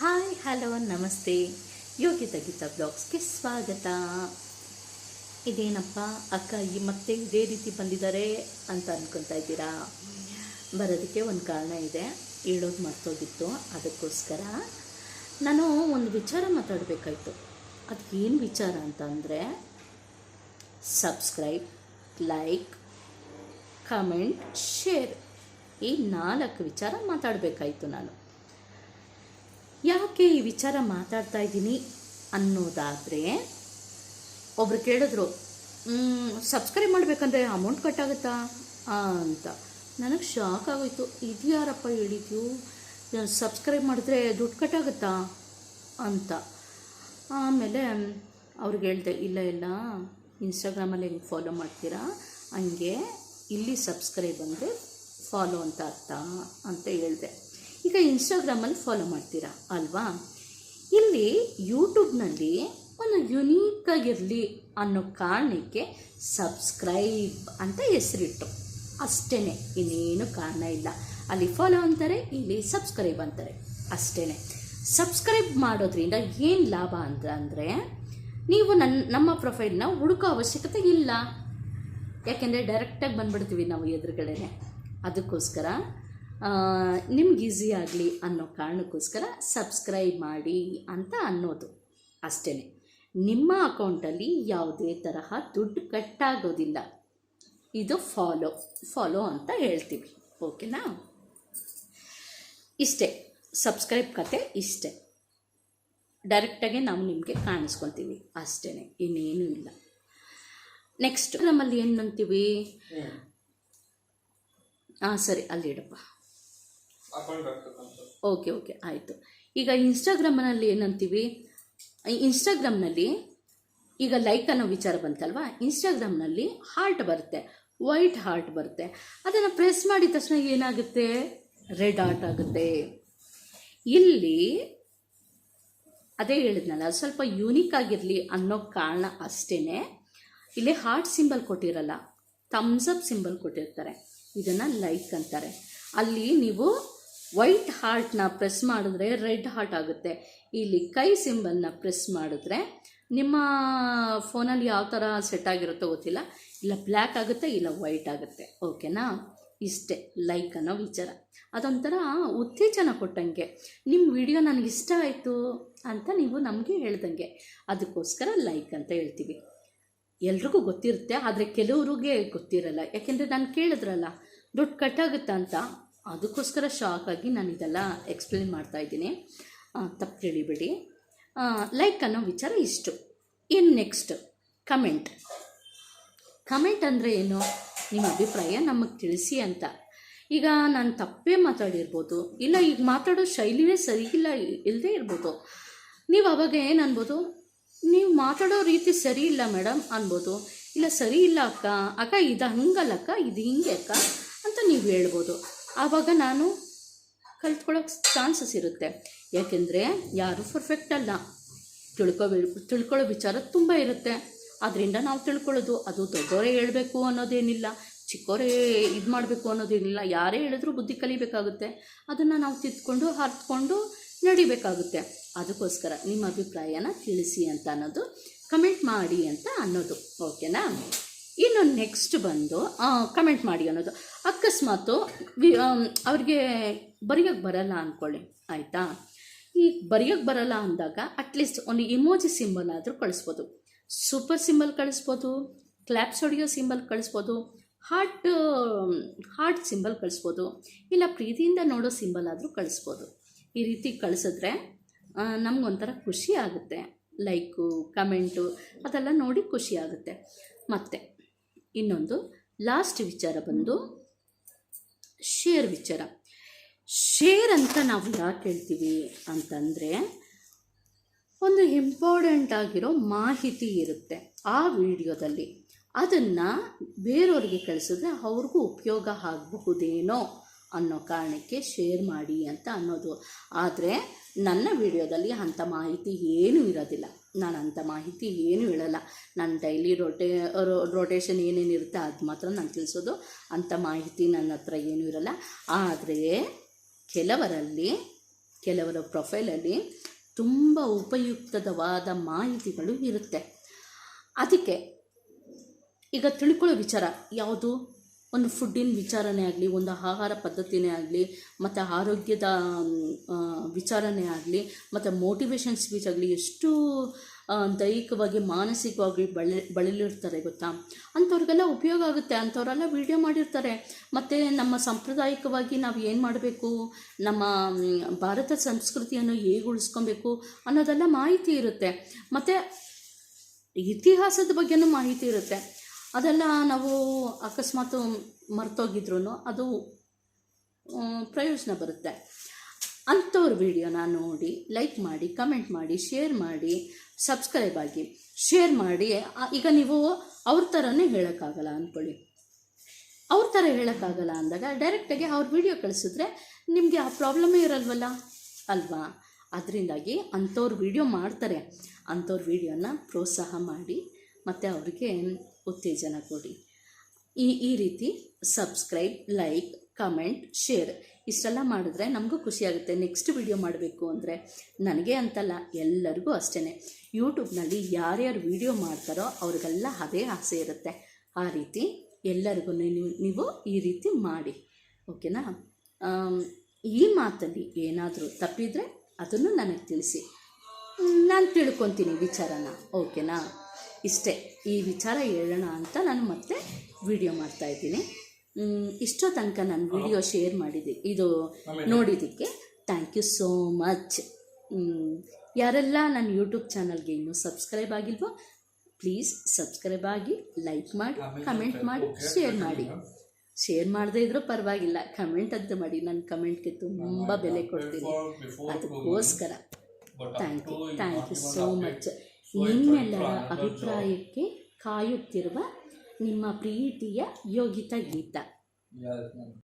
Hi, hello, ನಮಸ್ತೆ. ಯೋಗಿತಾ ಗೀತಾ ಬ್ಲಾಗ್ಸ್ಗೆ ಸ್ವಾಗತ. ಇದೇನಪ್ಪ, ಅಕ್ಕ ಈ ಮತ್ತೆ ಇದೇ ರೀತಿ ಬಂದಿದ್ದಾರೆ ಅಂತ ಅಂದ್ಕೊತಾ ಇದ್ದೀರಾ? ಬರೋದಕ್ಕೆ ಒಂದು ಕಾರಣ ಇದೆ. ಹೇಳೋದು ಮರ್ತೋಗಿತ್ತು. ಅದಕ್ಕೋಸ್ಕರ ನಾನು ಒಂದು ವಿಚಾರ ಮಾತಾಡಬೇಕಾಯ್ತು. ಅದು ಏನು ವಿಚಾರ ಅಂತ ಅಂದರೆ, ಸಬ್ಸ್ಕ್ರೈಬ್, ಲೈಕ್, ಕಮೆಂಟ್, ಶೇರ್ ಈ ನಾಲ್ಕು ವಿಚಾರ ಮಾತಾಡಬೇಕಾಯ್ತು ನಾನು. ಯಾಕೆ ಈ ವಿಚಾರ ಮಾತಾಡ್ತಾ ಇದ್ದೀನಿ ಅನ್ನೋದಾದರೆ ಒಬ್ರು ಕೇಳಿದ್ರು ಸಬ್ಸ್ಕ್ರೈಬ್ ಮಾಡಬೇಕಂದ್ರೆ ಅಮೌಂಟ್ ಕಟ್ಟಾಗುತ್ತಾ? ಅಂತ. ನನಗೆ ಶಾಕ್ ಆಗೋಯ್ತು. ಇದು ಯಾರಪ್ಪ ಹೇಳಿದ್ಯು ಸಬ್ಸ್ಕ್ರೈಬ್ ಮಾಡಿದ್ರೆ ದುಡ್ಡು ಕಟ್ಟಾಗುತ್ತಾ? ಅಂತ. ಆಮೇಲೆ ಅವ್ರಿಗೆ ಹೇಳ್ದೆ, ಇಲ್ಲ ಇಲ್ಲ. ಇನ್ಸ್ಟಾಗ್ರಾಮಲ್ಲಿ ಹೆಂಗೆ ಫಾಲೋ ಮಾಡ್ತೀರಾ? ಹಂಗೆ ಇಲ್ಲಿ ಸಬ್ಸ್ಕ್ರೈಬ್ ಅಂದರೆ ಫಾಲೋ ಅಂತ ಅರ್ಥ, ಅಂತ ಹೇಳಿದೆ. ಈಗ ಇನ್ಸ್ಟಾಗ್ರಾಮಲ್ಲಿ ಫಾಲೋ ಮಾಡ್ತೀರಾ? ಅಲ್ವಾ? ಇಲ್ಲಿ ಯೂಟ್ಯೂಬ್ನಲ್ಲಿ ಒಂದು ಯುನೀಕಾಗಿರಲಿ ಅನ್ನೋ ಕಾರಣಕ್ಕೆ ಸಬ್ಸ್ಕ್ರೈಬ್ ಅಂತ ಹೆಸರಿಟ್ಟು. ಅಷ್ಟೇ ಇನ್ನೇನು ಕಾರಣ ಇಲ್ಲ. ಅಲ್ಲಿ ಫಾಲೋ ಅಂತಾರೆ, ಇಲ್ಲಿ ಸಬ್ಸ್ಕ್ರೈಬ್ ಅಂತಾರೆ. ಅಷ್ಟೇ ಸಬ್ಸ್ಕ್ರೈಬ್ ಮಾಡೋದ್ರಿಂದ ಏನು ಲಾಭ ಅಂತ ಅಂದರೆ, ನೀವು ನನ್ನ ನಮ್ಮ ಪ್ರೊಫೈಲ್ನ ಹುಡುಕೋ ಅವಶ್ಯಕತೆ ಇಲ್ಲ. ಯಾಕೆಂದರೆ ಡೈರೆಕ್ಟಾಗಿ ಬಂದ್ಬಿಡ್ತೀವಿ ನಾವು ಎದುರುಗಡೆನೆ. ಅದಕ್ಕೋಸ್ಕರ ನಿಮ್ಗೆ ಈಸಿ ಆಗಲಿ ಅನ್ನೋ ಕಾರಣಕ್ಕೋಸ್ಕರ ಸಬ್ಸ್ಕ್ರೈಬ್ ಮಾಡಿ ಅಂತ ಅನ್ನೋದು. ಅಷ್ಟೇ ನಿಮ್ಮ ಅಕೌಂಟಲ್ಲಿ ಯಾವುದೇ ತರಹ ದುಡ್ಡು ಕಟ್ಟಾಗೋದಿಲ್ಲ ಇದು ಫಾಲೋ ಫಾಲೋ ಅಂತ ಹೇಳ್ತೀವಿ. ಓಕೆನಾ ಇಷ್ಟೇ. ಸಬ್ಸ್ಕ್ರೈಬ್ ಕತೆ ಇಷ್ಟೇ. ಡೈರೆಕ್ಟಾಗಿ ನಾವು ನಿಮಗೆ ಕಾಣಿಸ್ಕೊತೀವಿ ಅಷ್ಟೇ ಇನ್ನೇನು ಇಲ್ಲ. ನೆಕ್ಸ್ಟ್ ನಮ್ಮಲ್ಲಿ ಏನು ಅಂತೀವಿ? ಹಾಂ ಸರಿ ಅಲ್ಲಿ ಇಡಪ್ಪ. ಓಕೆ ಓಕೆ, ಆಯಿತು. ಈಗ ಇನ್ಸ್ಟಾಗ್ರಾಮ್ನಲ್ಲಿ ಏನಂತೀವಿ? ಇನ್ಸ್ಟಾಗ್ರಾಮ್ನಲ್ಲಿ ಈಗ ಲೈಕ್ ಅನ್ನೋ ವಿಚಾರ ಬಂತಲ್ವಾ? ಇನ್ಸ್ಟಾಗ್ರಾಮ್ನಲ್ಲಿ ಹಾರ್ಟ್ ಬರುತ್ತೆ ವೈಟ್ ಹಾರ್ಟ್ ಬರುತ್ತೆ. ಅದನ್ನು ಪ್ರೆಸ್ ಮಾಡಿದ ತಕ್ಷಣ ಏನಾಗುತ್ತೆ? ರೆಡ್ ಹಾರ್ಟ್ ಆಗುತ್ತೆ. ಇಲ್ಲಿ ಅದೇ ಹೇಳಿದ್ನಲ್ಲ, ಸ್ವಲ್ಪ ಯೂನಿಕ್ ಆಗಿರಲಿ ಅನ್ನೋ ಕಾರಣ ಅಷ್ಟೇ ಇಲ್ಲಿ ಹಾರ್ಟ್ ಸಿಂಬಲ್ ಕೊಟ್ಟಿರಲ್ಲ ಥಮ್ಸ್ ಅಪ್ ಸಿಂಬಲ್ ಕೊಟ್ಟಿರ್ತಾರೆ. ಇದನ್ನು ಲೈಕ್ ಅಂತಾರೆ. ಅಲ್ಲಿ ನೀವು ವೈಟ್ ಹಾರ್ಟ್ನ ಪ್ರೆಸ್ ಮಾಡಿದ್ರೆ ರೆಡ್ ಹಾರ್ಟ್ ಆಗುತ್ತೆ. ಇಲ್ಲಿ ಕೈ ಸಿಂಬಲ್ನ ಪ್ರೆಸ್ ಮಾಡಿದ್ರೆ ನಿಮ್ಮ ಫೋನಲ್ಲಿ ಯಾವ ಥರ ಸೆಟ್ ಆಗಿರುತ್ತೋ ಗೊತ್ತಿಲ್ಲ. ಇಲ್ಲ ಬ್ಲ್ಯಾಕ್ ಆಗುತ್ತೆ, ಇಲ್ಲ ವೈಟ್ ಆಗುತ್ತೆ. ಓಕೆನಾ ಇಷ್ಟೇ ಲೈಕ್ ಅನ್ನೋ ವಿಚಾರ. ಅದೊಂಥರ ಉತ್ತೇಜನ ಕೊಟ್ಟಂಗೆ. ನಿಮ್ಮ ವಿಡಿಯೋ ನನಗೆ ಇಷ್ಟ ಆಯಿತು ಅಂತ ನೀವು ನಮಗೆ ಹೇಳ್ದಂಗೆ. ಅದಕ್ಕೋಸ್ಕರ ಲೈಕ್ ಅಂತ ಹೇಳ್ತೀವಿ. ಎಲ್ರಿಗೂ ಗೊತ್ತಿರುತ್ತೆ, ಆದರೆ ಕೆಲವ್ರಿಗೆ ಗೊತ್ತಿರಲ್ಲ. ಯಾಕೆಂದರೆ ನಾನು ಕೇಳಿದ್ರಲ್ಲ, ದುಡ್ಡು ಕಟ್ಟಾಗುತ್ತಾ ಅಂತ. ಅದಕ್ಕೋಸ್ಕರ ಶಾಕ್ ಆಗಿ ನಾನು ಇದೆಲ್ಲ ಎಕ್ಸ್ಪ್ಲೇನ್ ಮಾಡ್ತಾ ಇದ್ದೀನಿ. ತಪ್ಪು ತಿಳಿಬೇಡಿ. ಲೈಕ್ ಅನ್ನೋ ವಿಚಾರ ಇಷ್ಟು. ಇನ್ನು ನೆಕ್ಸ್ಟ್ ಕಮೆಂಟ್ ಕಮೆಂಟ್ ಅಂದರೆ ಏನು? ನಿಮ್ಮ ಅಭಿಪ್ರಾಯ ನಮಗೆ ತಿಳಿಸಿ ಅಂತ. ಈಗ ನಾನು ತಪ್ಪೇ ಮಾತಾಡಿರ್ಬೋದು, ಇಲ್ಲ ಈಗ ಮಾತಾಡೋ ಶೈಲಿನೇ ಸರಿ ಇಲ್ಲ ಇಲ್ಲದೇ ಇರ್ಬೋದು. ನೀವು ಅವಾಗ ಏನು ಅನ್ಬೋದು? ನೀವು ಮಾತಾಡೋ ರೀತಿ ಸರಿ ಇಲ್ಲ ಮೇಡಮ್ ಅನ್ಬೋದು. ಇಲ್ಲ ಸರಿ ಇಲ್ಲ ಅಕ್ಕ ಅಕ್ಕ ಇದು ಹಂಗಲ್ಲ ಅಕ್ಕ, ಇದು ಹಿಂಗೆ ಅಕ್ಕ ಅಂತ ನೀವು ಹೇಳ್ಬೋದು. ಆವಾಗ ನಾನು ಕಲ್ತ್ಕೊಳ್ಳೋಕೆ ಚಾನ್ಸಸ್ ಇರುತ್ತೆ. ಯಾಕೆಂದರೆ ಯಾರೂ ಪರ್ಫೆಕ್ಟ್ ಅಲ್ಲ. ತಿಳ್ಕೊ, ತಿಳ್ಕೊಳ್ಳೋ ವಿಚಾರ ತುಂಬ ಇರುತ್ತೆ. ಅದರಿಂದ ನಾವು ತಿಳ್ಕೊಳ್ಳೋದು, ಅದು ದೊಡ್ಡವರೇ ಹೇಳಬೇಕು ಅನ್ನೋದೇನಿಲ್ಲ ಚಿಕ್ಕವರೇ ಇದು ಮಾಡಬೇಕು ಅನ್ನೋದೇನಿಲ್ಲ, ಯಾರೇ ಹೇಳಿದ್ರೂ ಬುದ್ಧಿ ಕಲಿಬೇಕಾಗುತ್ತೆ. ಅದನ್ನು ನಾವು ತಿದ್ಕೊಂಡು, ಹರ್ತ್ಕೊಂಡು ನಡಿಬೇಕಾಗುತ್ತೆ. ಅದಕ್ಕೋಸ್ಕರ ನಿಮ್ಮ ಅಭಿಪ್ರಾಯನ ತಿಳಿಸಿ ಅಂತ ಅನ್ನೋದು ಕಮೆಂಟ್ ಮಾಡಿ ಅಂತ ಅನ್ನೋದು. ಓಕೆನಾ ಇನ್ನು ನೆಕ್ಸ್ಟ್ ಬಂದು ಕಮೆಂಟ್ ಮಾಡಿ ಅನ್ನೋದು. ಅಕಸ್ಮಾತು ಅವ್ರಿಗೆ ಬರೆಯೋಕ್ಕೆ ಬರಲ್ಲ ಅಂದ್ಕೊಳ್ಳಿ ಆಯಿತಾ? ಈ ಬರೆಯೋಕ್ಕೆ ಬರಲ್ಲ ಅಂದಾಗ ಅಟ್ಲೀಸ್ಟ್ ಒಂದು ಇಮೋಜಿ ಸಿಂಬಲ್ ಆದರೂ ಕಳಿಸ್ಬೋದು. ಸೂಪರ್ ಸಿಂಬಲ್ ಕಳಿಸ್ಬೋದು ಕ್ಲ್ಯಾಪ್ಸ್ ಹೊಡೆಯೋ ಸಿಂಬಲ್ ಕಳಿಸ್ಬೋದು ಹಾರ್ಟ್ ಹಾರ್ಟ್ ಸಿಂಬಲ್ ಕಳಿಸ್ಬೋದು, ಇಲ್ಲ ಪ್ರೀತಿಯಿಂದ ನೋಡೋ ಸಿಂಬಲ್ ಆದರೂ ಕಳಿಸ್ಬೋದು. ಈ ರೀತಿ ಕಳಿಸಿದ್ರೆ ನಮಗೊಂಥರ ಖುಷಿ ಆಗುತ್ತೆ. ಲೈಕು ಕಮೆಂಟು ಅದೆಲ್ಲ ನೋಡಿ ಖುಷಿ ಆಗುತ್ತೆ. ಮತ್ತು ಇನ್ನೊಂದು ಲಾಸ್ಟ್ ವಿಚಾರ ಬಂದು ಶೇರ್ ವಿಚಾರ. ಶೇರ್ ಅಂತ ನಾವು ಯಾಕೆ ಹೇಳ್ತೀವಿ ಅಂತಂದರೆ ಒಂದು ಇಂಪಾರ್ಟೆಂಟ್ ಆಗಿರೋ ಮಾಹಿತಿ ಇರುತ್ತೆ ಆ ವಿಡಿಯೋದಲ್ಲಿ. ಅದನ್ನು ಬೇರೆಯವ್ರಿಗೆ ಕಳಿಸಿದ್ರೆ ಅವ್ರಿಗೂ ಉಪಯೋಗ ಆಗಬಹುದೇನೋ. ಅನ್ನೋ ಕಾರಣಕ್ಕೆ ಶೇರ್ ಮಾಡಿ ಅಂತ ಅನ್ನೋದು. ಆದರೆ ನನ್ನ ವಿಡಿಯೋದಲ್ಲಿ ಅಂಥ ಮಾಹಿತಿ ಏನೂ ಇರೋದಿಲ್ಲ. ನಾನು ಅಂಥ ಮಾಹಿತಿ ಏನೂ ಹೇಳಲ್ಲ. ನಾನು ಡೈಲಿ ರೊಟೇ ರೊಟೇಷನ್ ಏನೇನಿರುತ್ತೆ ಅದು ಮಾತ್ರ ನಾನು ತಿಳಿಸೋದು. ಅಂಥ ಮಾಹಿತಿ ನನ್ನ ಹತ್ರ ಏನೂ ಇರಲ್ಲ. ಆದರೆ ಕೆಲವರಲ್ಲಿ, ಕೆಲವರ ಪ್ರೊಫೈಲಲ್ಲಿ ತುಂಬ ಉಪಯುಕ್ತವಾದ ಮಾಹಿತಿಗಳು ಇರುತ್ತೆ. ಅದಕ್ಕೆ ಈಗ ತಿಳ್ಕೊಳ್ಳೋ ವಿಚಾರ ಯಾವುದು? ಒಂದು ಫುಡ್ಡಿನ ವಿಚಾರನೇ ಆಗಲಿ, ಒಂದು ಆಹಾರ ಪದ್ಧತಿನೇ ಆಗಲಿ, ಮತ್ತು ಆರೋಗ್ಯದ ವಿಚಾರಣೆ ಆಗಲಿ, ಮತ್ತು ಮೋಟಿವೇಶನ್ ಸ್ಪೀಚ್ ಆಗಲಿ ಎಷ್ಟು ದೈಹಿಕವಾಗಿ, ಮಾನಸಿಕವಾಗಿ ಬಳಿ, ಬಳಲಿರ್ತಾರೆ ಗೊತ್ತಾ? ಅಂಥವ್ರಿಗೆಲ್ಲ ಉಪಯೋಗ ಆಗುತ್ತೆ. ಅಂಥವರೆಲ್ಲ ವಿಡಿಯೋ ಮಾಡಿರ್ತಾರೆ. ಮತ್ತು ನಮ್ಮ ಸಾಂಪ್ರದಾಯಿಕವಾಗಿ ನಾವು ಏನು ಮಾಡಬೇಕು? ನಮ್ಮ ಭಾರತ ಸಂಸ್ಕೃತಿಯನ್ನು ಹೇಗೆ ಉಳಿಸ್ಕೊಬೇಕು ಅನ್ನೋದೆಲ್ಲ ಮಾಹಿತಿ ಇರುತ್ತೆ. ಮತ್ತು ಇತಿಹಾಸದ ಬಗ್ಗೆನೂ ಮಾಹಿತಿ ಇರುತ್ತೆ. ಅದೆಲ್ಲ ನಾವು ಅಕಸ್ಮಾತ್ ಮರ್ತೋಗಿದ್ರು ಅದು ಪ್ರಯೋಜನ ಬರುತ್ತೆ. ಅಂಥವ್ರ ವಿಡಿಯೋನ ನೋಡಿ ಲೈಕ್ ಮಾಡಿ ಕಮೆಂಟ್ ಮಾಡಿ ಶೇರ್ ಮಾಡಿ ಸಬ್ಸ್ಕ್ರೈಬ್ ಆಗಿ ಶೇರ್ ಮಾಡಿ ಈಗ ನೀವು ಅವ್ರ ಥರನೇ ಹೇಳೋಕ್ಕಾಗಲ್ಲ ಅಂದ್ಕೊಳ್ಳಿ ಅವ್ರ ಥರ ಹೇಳೋಕ್ಕಾಗಲ್ಲ ಅಂದಾಗ ಡೈರೆಕ್ಟಾಗಿ ಅವ್ರ ವಿಡಿಯೋ ಕಳಿಸಿದ್ರೆ ನಿಮಗೆ ಆ ಪ್ರಾಬ್ಲಮೇ ಇರಲ್ವಲ್ಲ? ಅಲ್ವಾ? ಅದರಿಂದಾಗಿ ಅಂಥವ್ರು ವಿಡಿಯೋ ಮಾಡ್ತಾರೆ. ಅಂಥವ್ರ ವಿಡಿಯೋನ ಪ್ರೋತ್ಸಾಹ ಮಾಡಿ ಮತ್ತು ಅವ್ರಿಗೆ ಉತ್ತೇಜನ ಕೊಡಿ. ಈ ಈ ರೀತಿ ಸಬ್ಸ್ಕ್ರೈಬ್ ಲೈಕ್ ಕಮೆಂಟ್ ಶೇರ್ ಇಷ್ಟೆಲ್ಲ ಮಾಡಿದ್ರೆ ನಮಗೂ ಖುಷಿಯಾಗುತ್ತೆ ನೆಕ್ಸ್ಟ್ ವಿಡಿಯೋ ಮಾಡಬೇಕು ಅಂದರೆ ನನಗೆ ಅಂತಲ್ಲ, ಎಲ್ಲರಿಗೂ ಅಷ್ಟೇ ಯೂಟ್ಯೂಬ್ನಲ್ಲಿ ಯಾರ್ಯಾರು ವಿಡಿಯೋ ಮಾಡ್ತಾರೋ ಅವ್ರಿಗೆಲ್ಲ ಅದೇ ಆಸೆ ಇರುತ್ತೆ. ಆ ರೀತಿ ಎಲ್ಲರಿಗೂ ನೀವು ನೀವು ಈ ರೀತಿ ಮಾಡಿ. ಓಕೆನಾ ಈ ಮಾತಲ್ಲಿ ಏನಾದರೂ ತಪ್ಪಿದರೆ ಅದನ್ನು ನನಗೆ ತಿಳಿಸಿ. ನಾನು ತಿಳ್ಕೊತೀನಿ ವಿಚಾರನ. ಓಕೆನಾ ಇಷ್ಟೇ. ಈ ವಿಚಾರ ಹೇಳೋಣ ಅಂತ ನಾನು ಮತ್ತೆ ವಿಡಿಯೋ ಮಾಡ್ತಾ ಇದ್ದೀನಿ. ಇಷ್ಟೋ ತನಕ ನಾನು ವಿಡಿಯೋ ಶೇರ್ ಮಾಡಿದ್ದೆ ಇದು ನೋಡಿದ್ದಕ್ಕೆ ಥ್ಯಾಂಕ್ ಯು ಸೋ ಮಚ್ ಯಾರೆಲ್ಲ ನನ್ನ ಯೂಟ್ಯೂಬ್ ಚಾನಲ್ಗೆ ಇನ್ನೂ ಸಬ್ಸ್ಕ್ರೈಬ್ ಆಗಿಲ್ವೋ ಪ್ಲೀಸ್ ಸಬ್ಸ್ಕ್ರೈಬ್ ಆಗಿ ಲೈಕ್ ಮಾಡಿ ಕಮೆಂಟ್ ಮಾಡಿ ಶೇರ್ ಮಾಡಿ. ಶೇರ್ ಮಾಡದೇ ಇದ್ರೂ ಪರವಾಗಿಲ್ಲ. ಕಮೆಂಟ್ ಅಂತ ಮಾಡಿ ನನ್ನ ಕಮೆಂಟ್ಗೆ ತುಂಬ ಬೆಲೆ ಕೊಡ್ತೀನಿ. ಅದಕ್ಕೋಸ್ಕರ. Thank you thank you so much ನಿಮ್ಮೆಲ್ಲರ ಅಭಿಪ್ರಾಯಕ್ಕೆ ಕಾಯುತ್ತಿರುವ ನಿಮ್ಮ ಪ್ರೀತಿಯ ಯೋಗಿತಾ ಗೀತಾ.